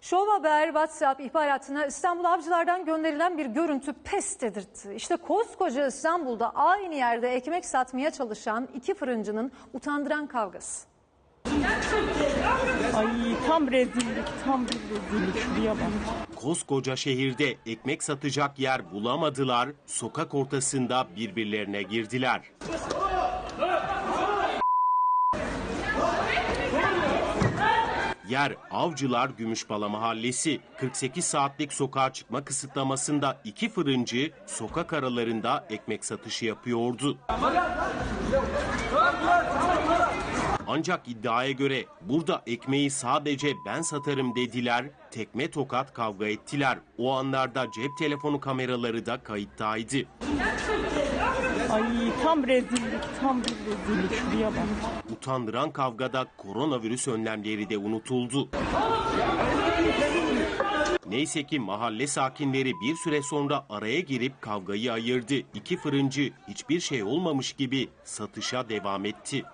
Şov Haber WhatsApp ihbaratına İstanbul Avcılar'dan gönderilen bir görüntü pes dedirtti. İşte koskoca İstanbul'da aynı yerde ekmek satmaya çalışan iki fırıncının utandıran kavgası. Ay tam rezillik, tam bir rezillik. Şuraya bak. Koskoca şehirde ekmek satacak yer bulamadılar, sokak ortasında birbirlerine girdiler. Yer Avcılar Gümüşbala Mahallesi. 48 saatlik sokağa çıkma kısıtlamasında iki fırıncı sokak aralarında ekmek satışı yapıyordu. Ancak iddiaya göre burada ekmeği sadece ben satarım dediler, tekme tokat kavga ettiler. O anlarda cep telefonu kameraları da kayıttaydı. Ay tam rezillik, tam bir rezillik. Şuraya bak. Utandıran kavgada koronavirüs önlemleri de unutuldu. Neyse ki mahalle sakinleri bir süre sonra araya girip kavgayı ayırdı. İki fırıncı hiçbir şey olmamış gibi satışa devam etti.